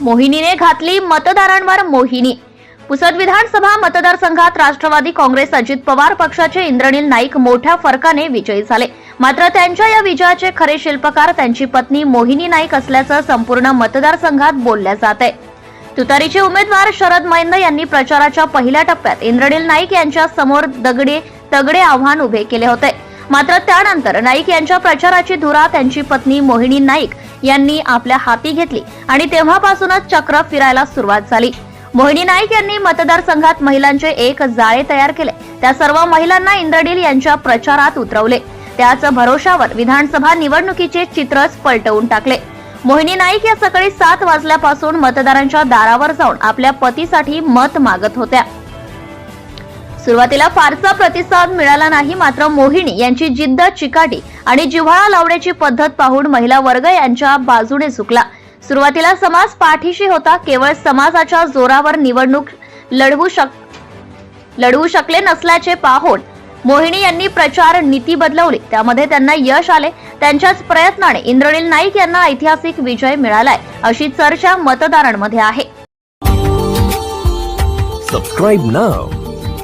मोहिनीने घातली मतदारांवर मोहिनी. पुसद विधानसभा मतदारसंघात राष्ट्रवादी काँग्रेस अजित पवार पक्षाचे इंद्रनील नाईक मोठ्या फरकाने विजयी झाले. मात्र त्यांच्या या विजयाचे खरे शिल्पकार त्यांची पत्नी मोहिनी नाईक असल्याचं संपूर्ण मतदारसंघात बोलल्या जात आहे. तुतारीचे उमेदवार शरद मैंद यांनी प्रचाराच्या पहिल्या टप्प्यात इंद्रनील नाईक यांच्या समोर दगडे तगडे आव्हान उभे केले होते. मात्र त्यानंतर नाईक यांच्या प्रचाराची धुरा त्यांची पत्नी मोहिनी नाईक यांनी आपल्या हाती घेतली आणि तेव्हापासूनच चक्र फिरायला सुरुवात झाली. मोहिनी नाईक यांनी मतदारसंघात महिलांचे एक जाळे तयार केले. त्या सर्व महिलांना इंद्रडील यांच्या प्रचारात उतरवले. त्याच भरोशावर विधानसभा निवडणुकीचे चित्रच पलटवून टाकले. मोहिनी नाईक या सकाळी सात वाजल्यापासून मतदारांच्या दारावर जाऊन आपल्या पतीसाठी मत मागत होत्या. सुरुवातीला फारसा प्रतिसाद मिळाला नाही मात्र मोहिनी यांची जिद्द चिकाटी आणि जिव्हाळा लावण्याची पद्धत पाहून महिला वर्ग यांच्या बाजूने झुकला. सुरुवातीला समाज पाठीशी होता केवळ समाजाच्या जोरावर निवडणूक लढवू शक लढवू शकले नसल्याचे पाहून मोहिनी यांनी प्रचार नीती बदलवली. त्यामध्ये त्यांना यश आले. त्यांच्याच प्रयत्नाने इंद्रनील नाईक यांना ऐतिहासिक विजय मिळालाय अशी चर्चा मतदारांमध्ये आहे. सबस्क्राईब नाव